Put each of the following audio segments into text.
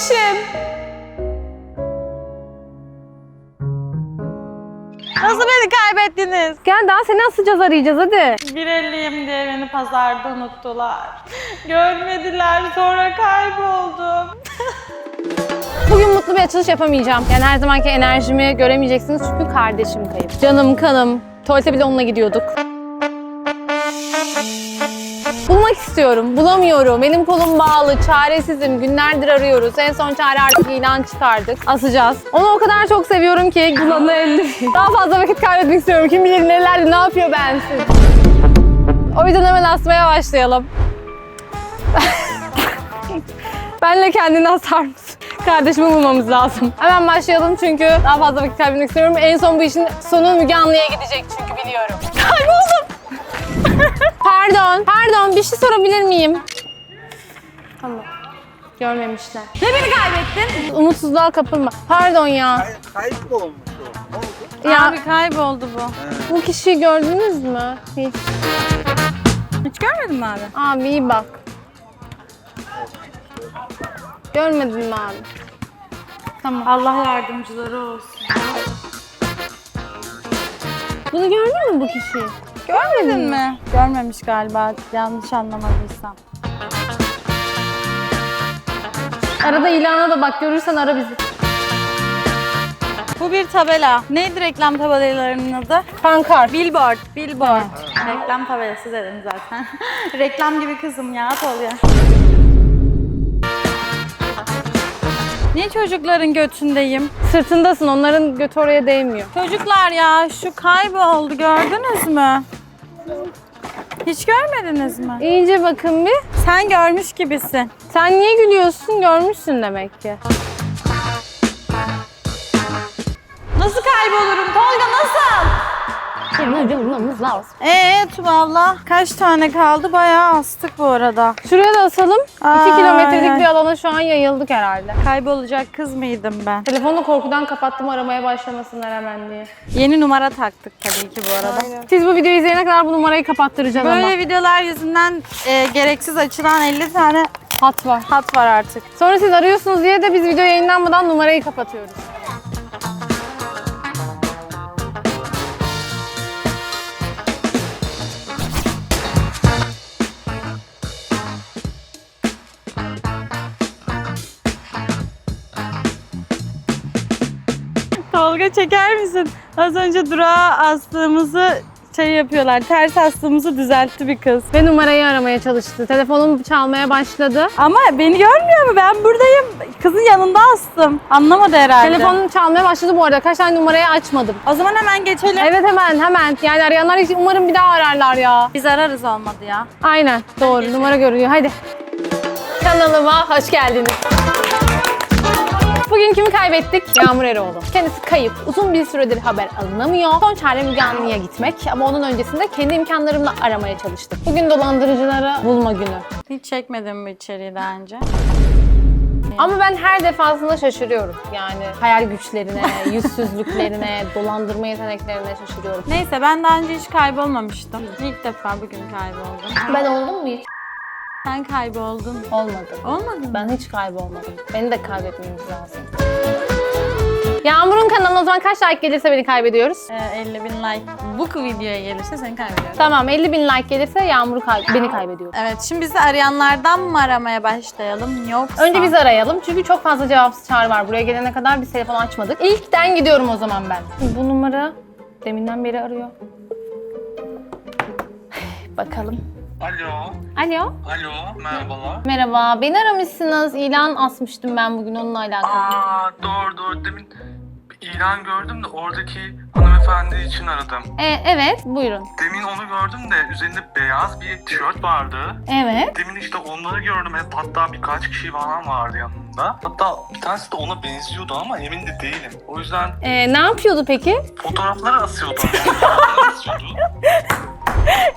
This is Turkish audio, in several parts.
kardeşim. Nasıl beni kaybettiniz? Gel daha seni asacağız arayacağız hadi. 1.50'yim diye beni pazarda unuttular. Görmediler sonra kayboldum. Bugün mutlu bir açılış yapamayacağım. Yani her zamanki enerjimi göremeyeceksiniz çünkü kardeşim kayıp. Canım kanım. Tuvalete bile onunla gidiyorduk. İstiyorum. Bulamıyorum. Benim kolum bağlı. Çaresizim. Günlerdir arıyoruz. En son çare artık ilan çıkardık. Asacağız. Onu o kadar çok seviyorum ki kulağına elde. Daha fazla vakit kaybetmek istiyorum. Kim bilir nelerde ne yapıyor bensiz. O yüzden hemen asmaya başlayalım. Benle kendini asar mısın? Kardeşimi bulmamız lazım. Hemen başlayalım çünkü daha fazla vakit kaybetmek istiyorum. En son bu işin sonu Müge Anlı'ya gidecek çünkü biliyorum. Pardon, pardon bir şey sorabilir miyim? Tamam. Görmemişler. Ne beni kaybettin? Umutsuzluğa kapılma. Pardon ya. Kay- Kayıp mı olmuş o? Ne oldu? Ya Abi kayboldu bu. bu kişiyi gördünüz mü? Hiç. Hiç görmedin mi abi? Abi iyi bak. Görmedin mi abi? Tamam. Allah yardımcıları olsun. Bunu gördün mü bu kişiyi? Görmedin mi? Görmemiş galiba yanlış anlamadıysam. Arada ilana da bak görürsen ara bizi. Bu bir tabela. Neydi reklam tabelalarının adı? Pankart. Billboard. Billboard. Reklam tabelası dedim zaten. reklam gibi kızım ya at ol ya. Niye çocukların götündeyim? Sırtındasın onların götü oraya değmiyor. Çocuklar ya şu kayboldu gördünüz mü? Hiç görmediniz mi? İyice bakın bir. Sen görmüş gibisin. Sen niye gülüyorsun? Görmüşsün demek ki. Bulmamız lazım. Ee Tuba abla kaç tane kaldı? Bayağı astık bu arada. Şuraya da asalım. Ay, 2 kilometrelik bir alana şu an yayıldık herhalde. Kaybolacak kız mıydım ben? Telefonu korkudan kapattım aramaya başlamasınlar hemen diye. Yeni numara taktık tabii ki bu arada. Siz bu videoyu izleyene kadar bu numarayı kapattıracağım Böyle ama. videolar yüzünden e, gereksiz açılan 50 tane Hat var. hat var artık. Sonra siz arıyorsunuz diye de biz video yayınlanmadan numarayı kapatıyoruz. Tolga çeker misin? Az önce durağa astığımızı şey yapıyorlar. Ters astığımızı düzeltti bir kız. Ve numarayı aramaya çalıştı. Telefonum çalmaya başladı. Ama beni görmüyor mu? Ben buradayım. Kızın yanında astım. Anlamadı herhalde. Telefonum çalmaya başladı bu arada. Kaç tane numarayı açmadım. O zaman hemen geçelim. Evet hemen hemen. Yani arayanlar hiç- umarım bir daha ararlar ya. Biz ararız olmadı ya. Aynen doğru numara görünüyor. Hadi. Kanalıma hoş geldiniz. Bugün kimi kaybettik? Yağmur Eroğlu. Kendisi kayıp. Uzun bir süredir haber alınamıyor. Son çare Müge Anlı'ya gitmek ama onun öncesinde kendi imkanlarımla aramaya çalıştık. Bugün dolandırıcıları bulma günü. Hiç çekmedim bu içeriği daha önce. Ama ben her defasında şaşırıyorum. Yani hayal güçlerine, yüzsüzlüklerine, dolandırma yeteneklerine şaşırıyorum. Neyse ben daha önce hiç kaybolmamıştım. İlk defa bugün kayboldum. Ben oldum mu hiç? Sen kayboldun. Olmadı. Olmadı mı? Ben hiç kaybolmadım. Beni de kaybetmemiz lazım. Yağmur'un kanalına o zaman kaç like gelirse beni kaybediyoruz. Ee, 50 bin like bu videoya gelirse seni kaybediyorum. Tamam 50 bin like gelirse Yağmur'u kay- beni kaybediyor. Evet şimdi bizi arayanlardan mı aramaya başlayalım yoksa? Önce biz arayalım çünkü çok fazla cevapsız çağrı var. Buraya gelene kadar biz telefon açmadık. İlkten gidiyorum o zaman ben. Bu numara deminden beri arıyor. Bakalım. Alo, Alo. alo, merhabalar. Merhaba. Beni aramışsınız. İlan asmıştım ben bugün onunla alakalı. Aa, doğru doğru. Demin bir ilan gördüm de oradaki hanımefendi için aradım. E, evet buyurun. Demin onu gördüm de üzerinde beyaz bir tişört vardı. Evet. Demin işte onları gördüm hep hatta birkaç kişi falan vardı yanında. Hatta bir tanesi de ona benziyordu ama emin de değilim. O yüzden E, ne yapıyordu peki? fotoğrafları asıyordu. Fotoğrafları asıyordu.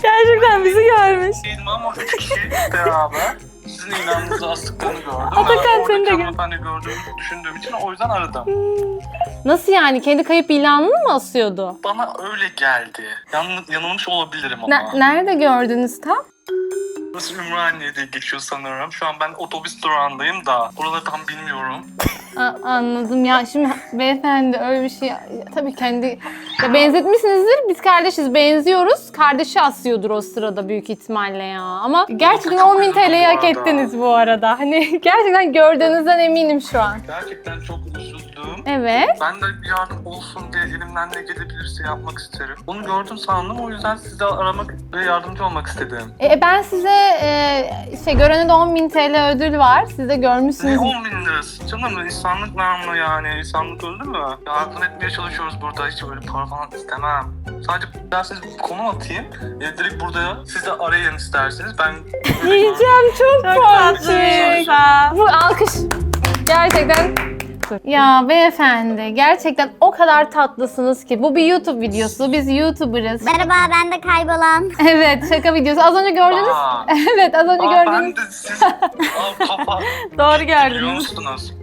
Gerçekten bizi görmüş. Değilim ama üç kişi beraber sizin ilanınızı astıklarını gördüm. Atakan, Ben seni de gör- hanımefendi gördüğümü düşündüğüm için o yüzden aradım. Nasıl yani? Kendi kayıp ilanını mı asıyordu? Bana öyle geldi. Yan, yanılmış olabilirim ama. Ne- nerede gördünüz tam? Burası Ümraniye diye geçiyor sanırım. Şu an ben otobüs durağındayım da. Buraları tam bilmiyorum. A- anladım ya. Şimdi beyefendi öyle bir şey ya, tabii kendi ya benzetmişsinizdir. Biz kardeşiz. Benziyoruz. Kardeşi asıyordur o sırada büyük ihtimalle ya. Ama gerçekten çok 10 bin TL'yi hak ettiniz bu arada. Hani gerçekten gördüğünüzden eminim şu an. Gerçekten çok üzüldüm. Evet. Ben de bir yardım olsun diye elimden ne gelebilirse yapmak isterim. Onu gördüm sandım o yüzden sizi aramak ve yardımcı olmak istedim. E, ben size e, şey görene de 10 bin TL ödül var. Siz de Ne görmüşsünüz. 10 bin lirası canım insanlık namı yani insanlık öldü mü? Yardım etmeye çalışıyoruz burada hiç böyle para falan istemem. Sadece derseniz konu atayım. E, direkt burada siz de arayın isterseniz ben... Yiyeceğim çok, Çok tatlı. Bu alkış gerçekten ya beyefendi gerçekten o kadar tatlısınız ki bu bir YouTube videosu biz YouTuber'ız. Merhaba ben de kaybolan. Evet şaka videosu az önce gördünüz. Aa, Evet az önce aa, ben gördünüz. de siz... Aa, kafa... Doğru Biliyor gördünüz. musunuz?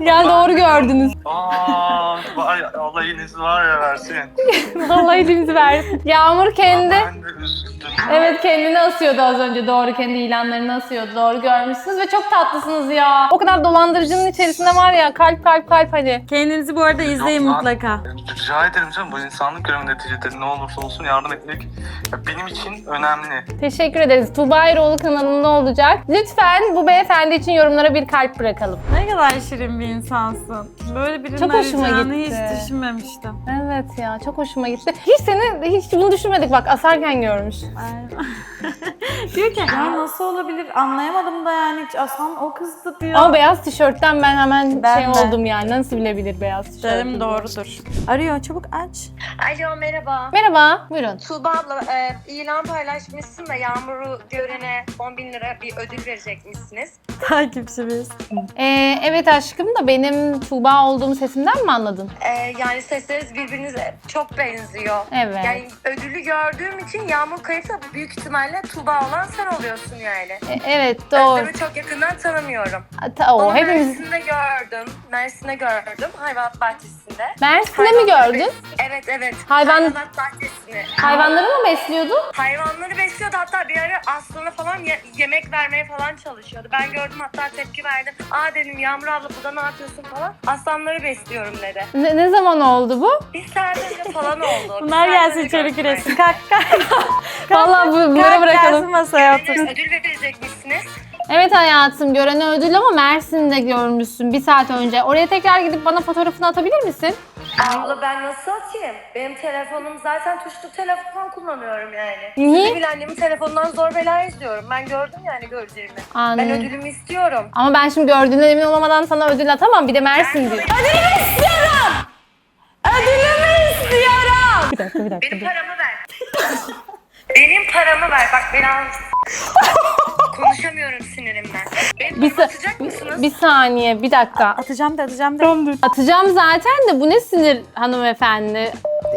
Yani doğru gördünüz. Aa, var ya, Allah iyinizi var ya versin. Vallahi elimizi versin. Yağmur kendi Ben de üzüldüm. Evet kendini asıyordu az önce doğru kendi ilanlarını asıyordu doğru görmüşsünüz ve çok tatlısınız ya. O kadar dolandırıcının içerisinde var ya kalp kalp kalp hani. Kendinizi bu arada izleyin Yok lan. mutlaka. Rica ederim canım bu insanlık görevi neticede ne olursa olsun yardım etmek ya benim için önemli. Teşekkür ederiz. Tuğba Eroğlu kanalında olacak. Lütfen bu beyefendi için yorumlara bir kalp bırakalım. Ne kadar şirin bir insansın. Böyle birinin Çok hoşuma arayacağını gitti. hiç düşünmemiştim. Evet ya çok hoşuma gitti. Hiç seni hiç bunu düşünmedik bak asarken görmüş. Diyor ki ya nasıl olabilir anlayamadım da yani hiç Asan o kızdı diyor. Ama beyaz tişörtten ben hemen Ben şey de. oldum yani. Nasıl bilebilir beyaz tişört? Derim doğrudur. Arıyor çabuk aç. Alo merhaba. Merhaba, buyurun. Tuğba abla e, ilan paylaşmışsın da Yağmur'u görene 10 bin lira bir ödül verecekmişsiniz. Takipçimiz. Ee, evet aşkım da benim Tuğba olduğum sesimden mi anladın? E, yani sesleriniz birbirinize çok benziyor. Evet. Yani ödülü gördüğüm için Yağmur kayıp da büyük ihtimalle Tuğba olan sen oluyorsun yani. E, evet doğru. Özlem'i çok yakından tanımıyorum. Ta, o, Onu hepimiz... Mersin'de gördüm. Mersin'de gördüm. Hayvanat bahçesinde. Mersin'de mi gördün? Evet evet. Hayvan- Hayvanat bahçesini. Hayvanları mı besliyordu? Hayvanları besliyordu hatta bir ara aslana falan ye- yemek vermeye falan çalışıyordu. Ben gördüm hatta tepki verdim. Aa dedim Yağmur abla burada ne yapıyorsun falan. Aslanları besliyorum dedi. Ne, ne zaman oldu bu? Bir saat önce falan oldu. Bunlar gelsin içeri küresin. Kalk kalk. Vallahi bu, bunları Kalk gelsin bırakalım. masaya otur. Ödül verecekmişsiniz. Evet hayatım görene ödül ama Mersin'de görmüşsün bir saat önce. Oraya tekrar gidip bana fotoğrafını atabilir misin? Abla ben nasıl atayım? Benim telefonum zaten tuşlu telefon kullanıyorum yani. Niye? Bile annemin telefonundan zor bela izliyorum. Ben gördüm yani göreceğimi. Ben Anladım. ödülümü istiyorum. Ama ben şimdi gördüğünden emin olamadan sana ödül atamam. Bir de Mersin diyor. Ödülümü istiyorum! Ödülümü istiyorum! Bir dakika bir dakika. Benim paramı ver. Benim paramı ver. Bak beni al. Konuşamıyorum sinirimden. Benim Bir, sa- atacak mısınız? bir saniye bir dakika. Atacağım da atacağım da. Atacağım zaten de bu ne sinir hanımefendi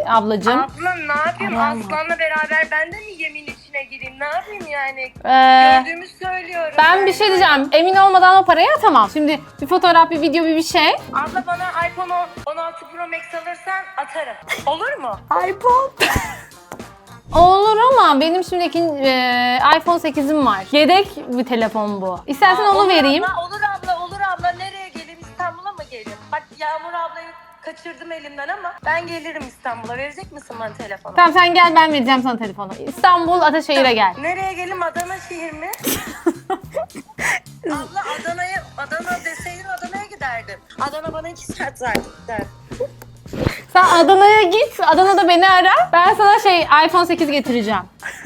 ablacığım. Abla ne yapayım? Aslan'la beraber ben de mi yemin içine gireyim? Ne yapayım yani? Ee, Gördüğümü söylüyorum. ben bir şey diyeceğim. Emin olmadan o parayı atamam. Şimdi bir fotoğraf, bir video, bir bir şey. Abla bana iPhone 16 Pro Max alırsan atarım. Olur mu? iPhone. Olur ama benim şimdi ikin- e, iPhone 8'im var. Yedek bir telefon bu. İstersen Aa, onu olur vereyim. Abla, olur abla, olur abla. Nereye geleyim? İstanbul'a mı geleyim? Bak Yağmur ablayı kaçırdım elimden ama ben gelirim İstanbul'a. Verecek misin bana telefonu? Tamam sen gel ben vereceğim sana telefonu. İstanbul Ataşehir'e gel. Nereye geleyim? Adana şehir mi? Abla Adana'ya, Adana deseydin Adana'ya giderdim. Adana bana iki saat zaten. Sen Adana'ya git. Adana'da beni ara. Ben sana şey iPhone 8 getireceğim.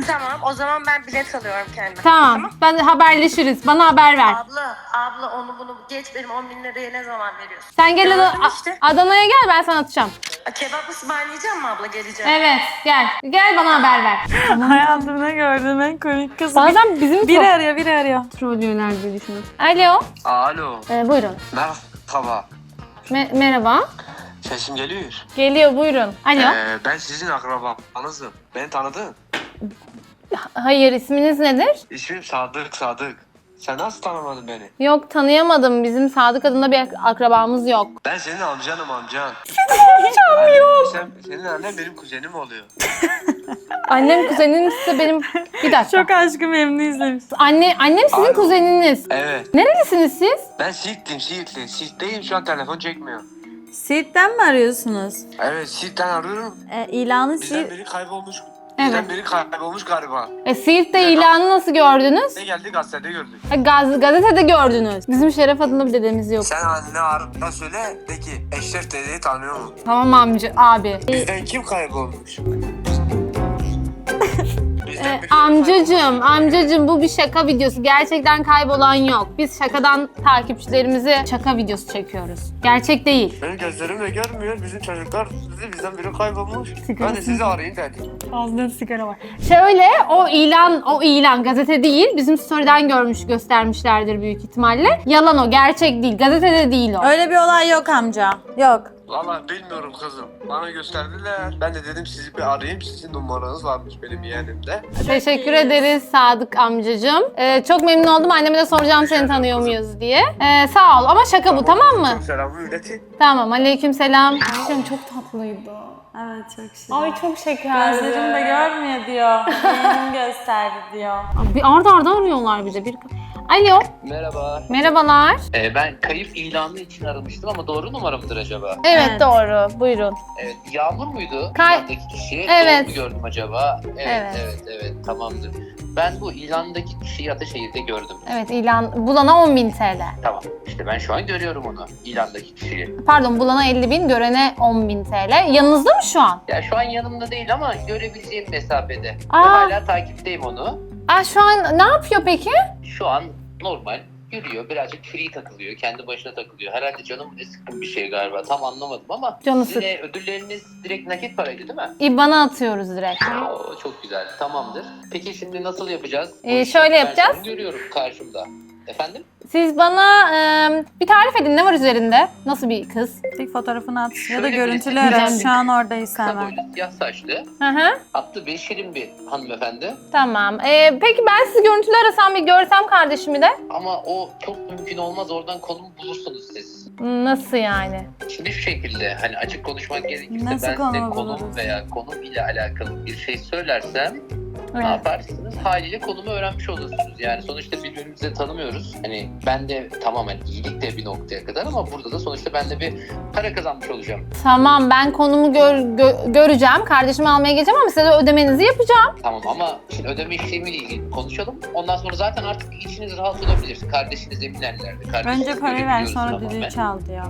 Tamam o zaman ben bilet alıyorum kendime. Tamam. Ben haberleşiriz. Bana haber ver. Abla, abla onu bunu geç benim 10 bin liraya ne zaman veriyorsun? Sen gel Adana- işte. Adana'ya gel ben sana atacağım. Kebap ısmarlayacak mı abla geleceğim? Evet gel. Gel bana haber ver. Hayatımda gördüğüm en komik kız. Bazen bizim Biri arıyor biri arıyor. trollüyorlar diye düşünüyorum. Alo. Alo, Ee, buyurun. merhaba. Me- merhaba. Sesim geliyor. Geliyor buyurun. Alo. Ee, ben sizin akrabam, anızım. Beni tanıdın. Hayır isminiz nedir? İsmim Sadık, Sadık. Sen nasıl tanımadın beni? Yok tanıyamadım. Bizim Sadık adında bir akrabamız yok. Ben senin amcanım amcan. Amcam yok. Sen, senin annen benim kuzenim oluyor. Annem kuzenim ise benim... Bir dakika. Çok aşkı memnun izlemiş. Anne, annem sizin Alo. kuzeniniz. Evet. Nerelisiniz siz? Ben Siirtliyim Siirtli. Siirt'teyim şu an telefon çekmiyor. Siirt'ten mi arıyorsunuz? Evet Siirt'ten arıyorum. E, ilanı Bizden Siirt... biri kaybolmuş. Evet. Bizden biri kaybolmuş galiba. E, Siirt'te ilanı nasıl gördünüz? Ne geldi gazetede gördük. E, gaz, gazetede gördünüz. Bizim Şeref adında bir dedemiz yok. Sen annene ara söyle de ki Eşref dedeyi tanıyor mu? Tamam amca, abi. Bizden kim kaybolmuş? Bizden E, biri amcacım, amcacım bu bir şaka videosu. Gerçekten kaybolan yok. Biz şakadan takipçilerimizi şaka videosu çekiyoruz. Gerçek değil. Benim gözlerimle görmüyor. Bizim çocuklar sizi bizden biri kaybolmuş. Ben de sizi arayayım dedim. Ağzında sigara var. Şöyle o ilan, o ilan gazete değil. Bizim story'den görmüş, göstermişlerdir büyük ihtimalle. Yalan o, gerçek değil. Gazetede değil o. Öyle bir olay yok amca. Yok. Valla bilmiyorum kızım. Bana gösterdiler. Ben de dedim sizi bir arayayım. Sizin numaranız varmış benim yeğenimde. Teşekkür ederiz Sadık amcacığım. Ee, çok memnun oldum. Anneme de soracağım seni tanıyor muyuz diye. Ee, sağ ol ama şaka bu tamam mı? Selamı iletin. Tamam aleyküm selam. Amcam çok tatlıydı. Evet çok şükür. Ay çok şekerdi. Gözlerim de görmüyor diyor. Yeğenim gösterdi diyor. Bir arda arda arıyorlar bir de. Bir... Alo. Merhaba. Merhabalar. Ee, ben kayıp ilanı için aramıştım ama doğru numara mıdır acaba? Evet, Evet. doğru. Buyurun. Evet. Yağmur muydu? Kay- İlandaki kişi. Evet. Doğru mu gördüm acaba? Evet, Evet. evet, evet, Tamamdır. Ben bu ilandaki kişiyi Ataşehir'de gördüm. Evet ilan bulana 10.000 TL. Tamam. İşte ben şu an görüyorum onu. ilandaki kişiyi. Pardon bulana 50 bin, görene 10.000 TL. Yanınızda mı şu an? Ya şu an yanımda değil ama görebileceğim mesafede. Ve Aa. hala takipteyim onu. Aa, şu an ne yapıyor peki? Şu an normal yürüyor. Birazcık free takılıyor. Kendi başına takılıyor. Herhalde canım ne sıkkın bir şey galiba. Tam anlamadım ama Canı sık. de ödülleriniz direkt nakit paraydı değil mi? İBAN'a atıyoruz direkt. Oo, çok güzel. Tamamdır. Peki şimdi nasıl yapacağız? Ee, şöyle ben yapacağız. an görüyorum karşımda. Efendim? Siz bana e, bir tarif edin. Ne var üzerinde? Nasıl bir kız? Bir fotoğrafını at ya Şöyle da bir görüntülü resim ara. Şu an oradayız Kısa hemen. boylu, siyah saçlı, Hı hı. atlı bir şirin bir hanımefendi. Tamam. E, peki ben sizi görüntülü arasam bir görsem kardeşimi de. Ama o çok mümkün olmaz. Oradan konumu bulursunuz siz. Nasıl yani? Şimdi şu şekilde hani açık konuşmak gerekirse Nasıl ben size konum buluruz? veya konum ile alakalı bir şey söylersem ne Evet. yaparsınız? Haliyle konumu öğrenmiş olursunuz. Yani sonuçta birbirimizi tanımıyoruz. Hani ben de tamamen iyilik de bir noktaya kadar ama burada da sonuçta ben de bir para kazanmış olacağım. Tamam ben konumu gör, gö- göreceğim. Kardeşimi almaya geleceğim ama size de ödemenizi yapacağım. Tamam ama şimdi ödeme işlemiyle ilgili konuşalım. Ondan sonra zaten artık içiniz rahat olabilir. Kardeşiniz emin ellerde. Kardeşiniz Önce parayı ver sonra düdüğü çal diyor.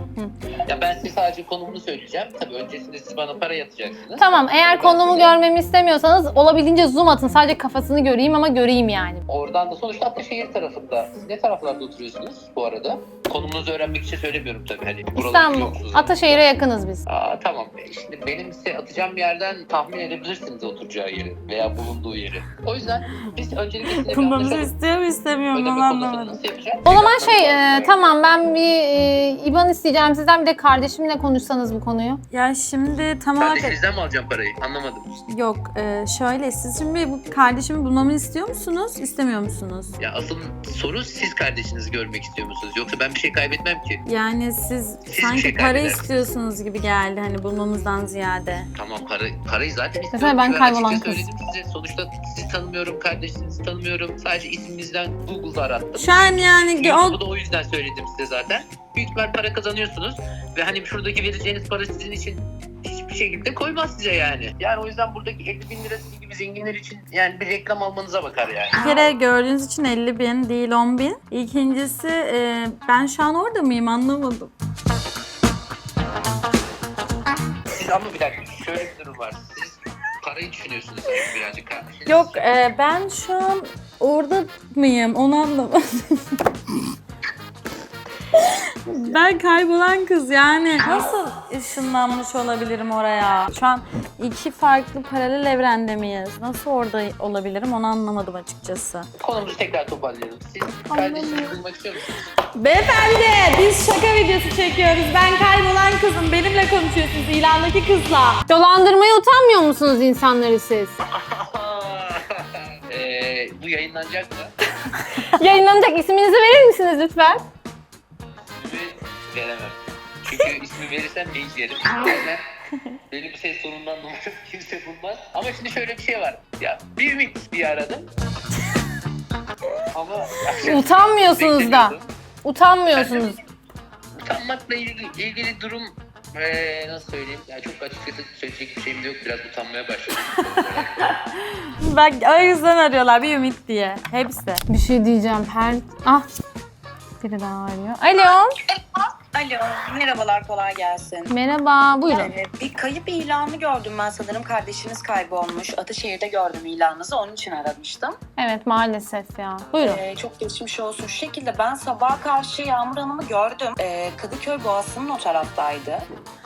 Ya ben size sadece konumunu söyleyeceğim. Tabii öncesinde siz bana para yatacaksınız. Tamam eğer konumu görmemi istemiyorsanız olabildiğince zoom atın. Sadece kafasını göreyim ama göreyim yani. Oradan da sonuçta Ataşehir tarafında. Siz ne taraflarda oturuyorsunuz bu arada? Konumunuzu öğrenmek için söylemiyorum tabii. Hani İstanbul. Ataşehir'e yakınız biz. Aa, tamam. E, Şimdi benim size atacağım yerden tahmin edebilirsiniz oturacağı yeri veya bulunduğu yeri. O yüzden biz öncelikle sizinle bir Bulmamızı anlaşalım. istiyor mu istemiyor mu onu anlamadım. O zaman şey e, tamam ben bir e, IBAN isteyeceğim sizden bir de kardeşimle konuşsanız bu konuyu. Ya şimdi tam olarak Kardeşinizden mi alacağım parayı? Anlamadım. yok e, şöyle siz şimdi bu kardeşimi bulmamı istiyor musunuz istemiyor musunuz? Ya asıl soru siz kardeşinizi görmek istiyor musunuz? Yoksa ben bir şey kaybetmem ki. Yani siz bir sanki şey para istiyorsunuz gibi geldi hani bulmamızdan ziyade. Tamam para, parayı zaten Mesela istiyorum. ben kaybolan açıkça kız. söyledim size. Sonuçta sizi tanımıyorum, kardeşinizi tanımıyorum. Sadece isminizden Google'da arattım. Şu an yani o YouTube'u da o yüzden söyledim size zaten. Büyük ihtimal para kazanıyorsunuz. Ve hani şuradaki vereceğiniz para sizin için hiçbir şekilde koymaz size yani. Yani o yüzden buradaki 50 bin lira sizin gibi zenginler için yani bir reklam almanıza bakar yani. Bir kere gördüğünüz için 50 bin değil 10 bin. İkincisi e, ben şu an orada mıyım anlamadım. Siz ama bir dakika şöyle bir durum var. Siz parayı düşünüyorsunuz birazcık kardeşiniz. Yok e, ben şu an orada mıyım onu anlamadım. ben kaybolan kız yani nasıl ışınlanmış olabilirim oraya? Şu an iki farklı paralel evrende miyiz? Nasıl orada olabilirim onu anlamadım açıkçası. Konumuzu tekrar toparlayalım. Siz kardeşinizi bulmak istiyor musunuz? Beyefendi biz şaka videosu çekiyoruz. Ben kaybolan kızım. Benimle konuşuyorsunuz ilandaki kızla. Dolandırmaya utanmıyor musunuz insanları siz? Eee bu yayınlanacak mı? Yayınlanacak isminizi verir misiniz lütfen? İsmimi veremem. Çünkü ismi verirsem linç yerim. Belli bir ses tonundan dolayı kimse bulmaz. Ama şimdi şöyle bir şey var. Ya bir ümit diye aradım. Ama Utanmıyorsunuz da. Utanmıyorsunuz. Utanmakla ilgili, ilgili durum eee, nasıl söyleyeyim? Yani çok açıkçası söyleyecek bir şeyim de yok. Biraz utanmaya başladım. Bak o yüzden arıyorlar bir ümit diye. Hepsi. Bir şey diyeceğim. Her... Ah. Biri daha arıyor. Alo. Alo, merhabalar, kolay gelsin. Merhaba. Buyurun. Ee, bir kayıp ilanı gördüm ben sanırım. Kardeşiniz kaybolmuş. Ataşehir'de gördüm ilanınızı, onun için aramıştım. Evet maalesef ya. Buyurun. Ee, çok geçmiş olsun. Şu şekilde ben sabaha karşı Yağmur Hanım'ı gördüm. Ee, Kadıköy Boğazı'nın o taraftaydı.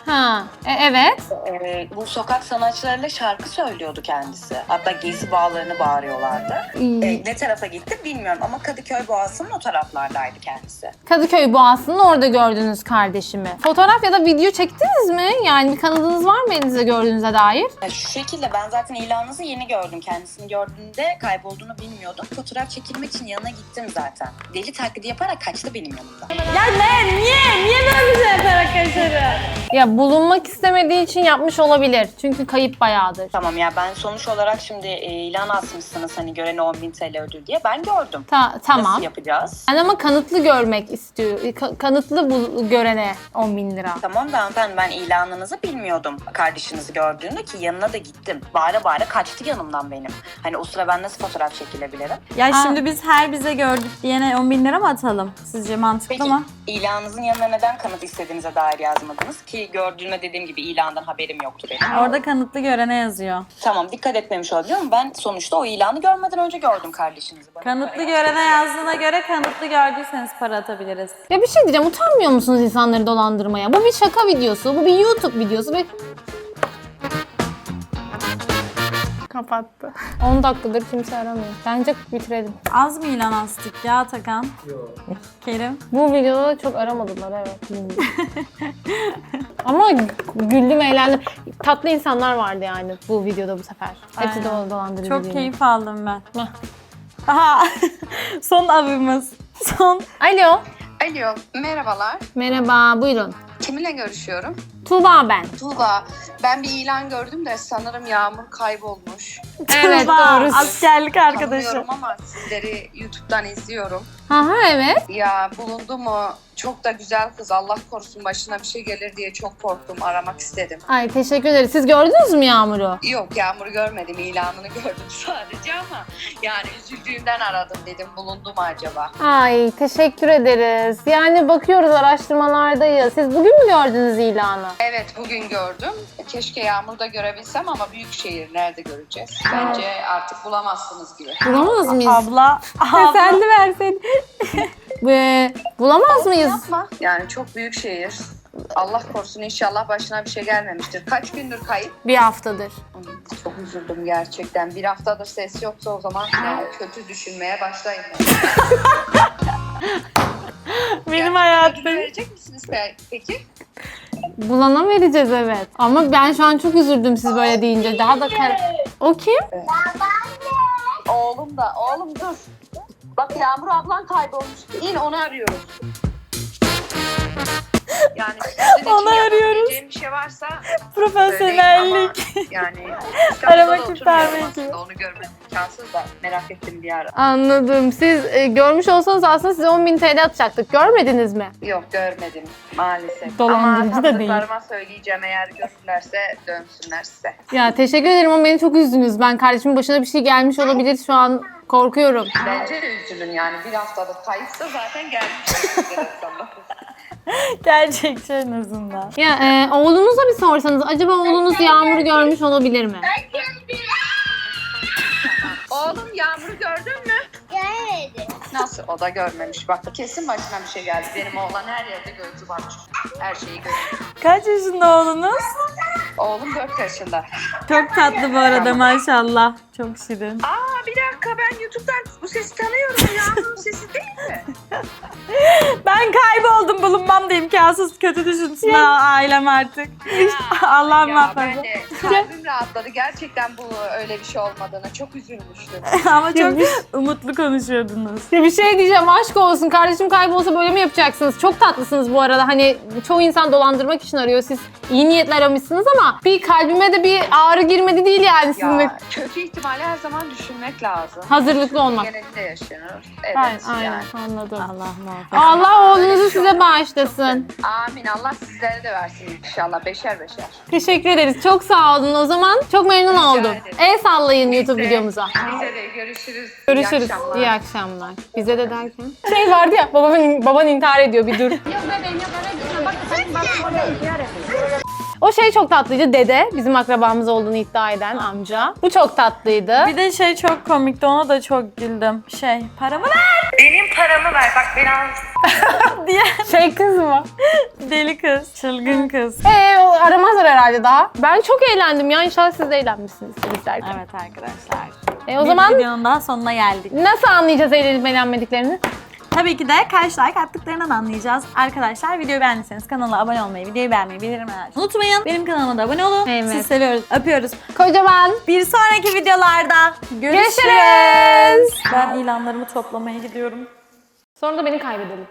Ha. e, evet. Ee, bu sokak sanatçılarıyla şarkı söylüyordu kendisi. Hatta gezi bağlarını bağırıyorlardı. Ee, ne tarafa gitti bilmiyorum ama Kadıköy Boğazı'nın o taraflardaydı kendisi. Kadıköy Boğazı'nın orada gördünüz kardeşimi. Fotoğraf ya da video çektiniz mi? Yani bir kanıtınız var mı elinizde gördüğünüze dair? Ya şu şekilde ben zaten ilanınızı yeni gördüm. Kendisini gördüğümde kaybolduğunu bilmiyordum. Fotoğraf çekilmek için yanına gittim zaten. Deli taklidi yaparak kaçtı benim yanımda. Ya ne? Niye? Niye böyle bir şey yaparak kaçarı? Ya bulunmak istemediği için yapmış olabilir. Çünkü kayıp bayağıdır. Tamam ya ben sonuç olarak şimdi e, ilan asmışsınız hani görene 10.000 TL ödül diye. Ben gördüm. Ta- tamam. Nasıl yapacağız? Ben ama kanıtlı görmek istiyor. Ka- kanıtlı bul- görene 10 bin lira. Tamam da hanımefendi ben ilanınızı bilmiyordum kardeşinizi gördüğümde ki yanına da gittim. Bağıra bağıra kaçtı yanımdan benim. Hani o sıra ben nasıl fotoğraf çekilebilirim? Ya Aa. şimdi biz her bize gördük diyene 10 bin lira mı atalım? Sizce mantıklı Peki mı? ilanınızın yanına neden kanıt istediğinize dair yazmadınız? Ki gördüğümde dediğim gibi ilandan haberim yoktu benim. Orada kanıtlı görene yazıyor. Tamam dikkat etmemiş olabilir ama ben sonuçta o ilanı görmeden önce gördüm kardeşinizi. Bana Kanıtlı görene yazdığına göre kanıtlı gördüyseniz para atabiliriz. Ya bir şey diyeceğim. Utanmıyor musunuz insanları dolandırmaya? Bu bir şaka videosu. Bu bir YouTube videosu. Bir... Kapattı. 10 dakikadır kimse aramıyor. Bence bitirelim. Az mı ilan astık ya Atakan? Yok. Kerim? Bu videoda çok aramadılar evet. Ama güldüm eğlendim. Tatlı insanlar vardı yani bu videoda bu sefer. Hepsi de Aynen. dolandırıcı. Çok değil. keyif aldım ben. Hah. Aha! Son avımız. Son. Alo. Alo, merhabalar. Merhaba buyurun. Kiminle görüşüyorum? Tuğba ben. Tuğba. Ben bir ilan gördüm de sanırım Yağmur kaybolmuş. Evet Tuğba, doğru. Askerlik arkadaşı. Tanımıyorum ama sizleri YouTube'dan izliyorum. Aha evet. Ya bulundu mu? Çok da güzel kız. Allah korusun başına bir şey gelir diye çok korktum. Aramak istedim. Ay teşekkür ederiz. Siz gördünüz mü Yağmur'u? Yok Yağmur'u görmedim. ilanını gördüm sadece ama yani üzüldüğümden aradım dedim. Bulundu mu acaba? Ay teşekkür ederiz. Yani bakıyoruz araştırmalardayız. Siz bugün mü gördünüz ilanı? Evet bugün gördüm. Keşke Yağmur'da görebilsem ama büyük şehir nerede göreceğiz? Bence artık bulamazsınız gibi. Bulamaz mıyız? Abla. Abla. Sen de verseydin. Ve bulamaz mıyız? Yapma. Yani çok büyük şehir. Allah korusun inşallah başına bir şey gelmemiştir. Kaç gündür kayıp? Bir haftadır. Çok üzüldüm gerçekten. Bir haftadır ses yoksa o zaman kötü düşünmeye başlayın. Benim hayatım. verecek misiniz pe- peki? Bulana vereceğiz evet. Ama ben şu an çok üzüldüm siz böyle deyince. Daha da kar... O kim? Oğlum da. Oğlum dur. Bak Yağmur ablan kaybolmuş. İn onu arıyoruz. Yani sizin için Onu arıyoruz. yapabileceğim bir şey varsa Profesyonellik. söyleyin ama yani Arama İstanbul'da da kurtarma oturmuyorum ekibi. aslında. Onu görmek imkansız da merak ettim bir ara. Anladım. Siz e, görmüş olsanız aslında size 10.000 TL atacaktık. Görmediniz mi? Yok görmedim maalesef. Dolandırıcı Ama da değil. tanıdıklarıma söyleyeceğim eğer görürlerse dönsünler size. Ya teşekkür ederim ama beni çok üzdünüz. Ben kardeşimin başına bir şey gelmiş olabilir. Şu an korkuyorum. Bence de üzülün yani bir haftadır kayıpsa zaten gelmiş. Gerçekçi en azından. Ya e, oğlunuza bir sorsanız acaba oğlunuz Yağmur'u görmüş olabilir mi? Oğlum Yağmur'u gördün mü? Görmedim. Nasıl? O da görmemiş. Bak kesin başına bir şey geldi. Benim oğlan her yerde gözü var çünkü. Her şeyi görüyor. Kaç yaşında oğlunuz? Oğlum 4 yaşında. Çok tatlı bu arada maşallah. Çok şirin. Aa bir dakika ben YouTube'dan bu sesi tanıyorum. Yağmur'un sesi değil mi? Ben kayboldum bulunmam da imkansız kötü düşünsün ha ailem artık. Allah'ım ya ben de kalbim rahatladı. Gerçekten bu öyle bir şey olmadığına çok üzülmüştüm. Ama çok umutlu konuşuyordunuz. Ya bir şey diyeceğim aşk olsun. Kardeşim kaybolsa böyle mi yapacaksınız? Çok tatlısınız bu arada. Hani çoğu insan dolandırmak için arıyor. Siz iyi niyetler aramışsınız ama bir kalbime de bir ağrı girmedi değil yani sizin de. ya kötü ihtimali her zaman düşünmek lazım. Hazırlıklı olmak. Genelinde yaşanır. Evet Aynen, yani. aynen anladım. Allah muhafaza. Allah oğlunuzu size bağışlasın. Amin. Allah sizlere de versin inşallah. Beşer beşer. Teşekkür ederiz. Çok sağ olun o zaman. Çok memnun Rica oldum. ederim. El sallayın YouTube Bize- videomuza. Bize de görüşürüz. Görüşürüz. İyi akşamlar. İyi akşamlar. Bize de derken. Şey vardı ya baban, baban intihar ediyor bir dur. O şey çok tatlıydı. Dede bizim akrabamız olduğunu iddia eden amca. Bu çok tatlıydı. Bir de şey çok komikti ona da çok güldüm. Şey paramı ver Benim paramı ver. Bak al. diye Şey kız mı? deli kız, çılgın kız. Ee, o aramazlar herhalde daha. Ben çok eğlendim ya. İnşallah siz de eğlenmişsinizdir izlerken. Evet arkadaşlar. E, o Bir zaman videonun daha sonuna geldik. nasıl anlayacağız eğlenip eğlenmediklerini? Tabii ki de kaç like attıklarından anlayacağız. Arkadaşlar videoyu beğendiyseniz kanala abone olmayı, videoyu beğenmeyi, bildirimleri unutmayın. Benim kanalıma da abone olun. Evet. Sizi seviyoruz, öpüyoruz. Kocaman. Bir sonraki videolarda görüşürüz. Görüşürüz. Ben ilanlarımı toplamaya gidiyorum. Sonra da beni kaybedelim.